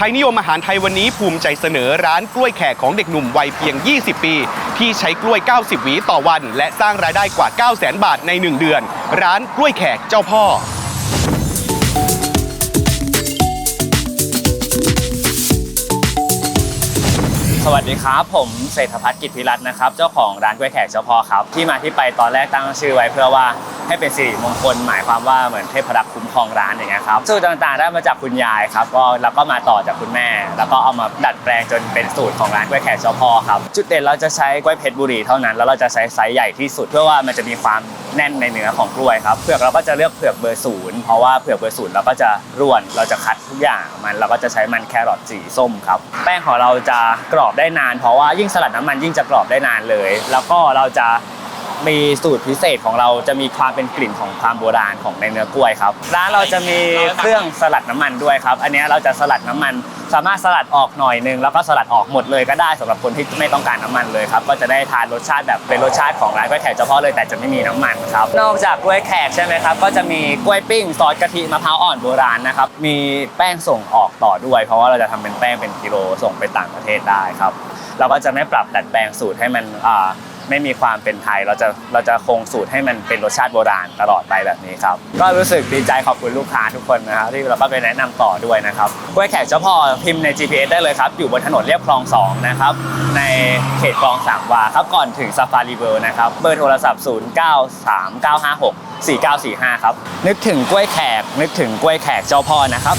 ไทยนิยมอาหารไทยวันนี้ภูมิใจเสนอร้านกล้วยแขกของเด็กหนุ่มวัยเพียง 20 ปี ที่ใช้กล้วย 90 หวีต่อวัน และสร้างรายได้กว่า 9 0 0 0 0 0บาทใน 1 เดือน ร้านกล้วยแขกเจ้าพ่อสวัสดีครับ ผมเศรษฐพัฒน์กิจพิรัตน์นะครับ เจ้าของร้านกล้วยแขกเจ้าพ่อครับ ที่มาที่ไปตอนแรกตั้งชื่อไว้เพื่อว่า ให้เป็นสิริมงคลหมายความว่าเหมือนเทพรักษ์คุ้มครองร้านอย่างเงี้ยครับสูตรต่างๆได้มาจากคุณยายครับก็แล้วก็มาต่อจากคุณแม่ แล้วก็เอามาดัดแปลงจนเป็นสูตรของร้านกล้วยแขกเจ้าพ่อครับจุดเด่นเราจะใช้กล้วยเพชรบุรีเท่านั้น แล้วเราจะใช้ไซส์ใหญ่ที่สุดเพื่อว่ามันจะมีความแน่นในเนื้อของกล้วยครับเผือกเราก็จะเลือกเผือกเบอร์ศูนย์เพราะว่าเผือกเบอร์ศูนย์เราก็จะร่วนเราจะคัดทุกอย่างมันเราก็จะใช้มันแครอทสีส้มครับแป้งของเราจะกรอบได้นาน เพราะว่ายิ่งสลัดน้ำมันยิ่งจะกรอบได้นานเลย แล้วก็เราจะ มีสูตรพิเศษของเราจะมีความเป็นกลิ่นของความโบราณของในเนื้อกล้วยครับร้านเราจะมีเครื่องสลัดน้ำมันด้วยครับ อันนี้เราจะสลัดน้ำมัน สามารถสลัดออกหน่อยนึงแล้วก็สลัดออกหมดเลยก็ได้สำหรับคนที่ไม่ต้องการน้ำมันเลยครับก็จะได้ทานรสชาติแบบเป็นรสชาติของร้านกล้วยแขกเฉพาะเลยแต่จะไม่มีน้ำมันครับนอกจากกล้วยแขกใช่ไหมครับก็จะมีกล้วยปิ้งซอสกะทิมะพร้าวอ่อนโบราณนะครับมีแป้งส่งออกต่อด้วย เพราะว่าเราจะทำเป็นแป้งเป็นกิโลส่งไปต่างประเทศได้ครับเราก็จะไม่ปรับดัดแปลงสูตรให้มันอ่า ไม่มีความเป็นไทย เราจะเราจะคงสูตรให้มันเป็นรสชาติโบราณตลอดไปแบบนี้ครับ ก็รู้สึกดีใจขอบคุณลูกค้าทุกคนนะครับที่เราก็ไปแนะนำต่อด้วยนะครับกล้วยแขกเจ้าพ่อพิมพ์ใน GPS ได้เลยครับ อยู่บนถนนเรียบคลอง2นะครับในเขตคลองสามวาครับก่อนถึงซาฟารีเวิลด์นะครับเบอร์โทรศัพท์ 093956 4945 ครับนึกถึงกล้วยแขกนึกถึงกล้วยแขกเจ้าพ่อนะครับ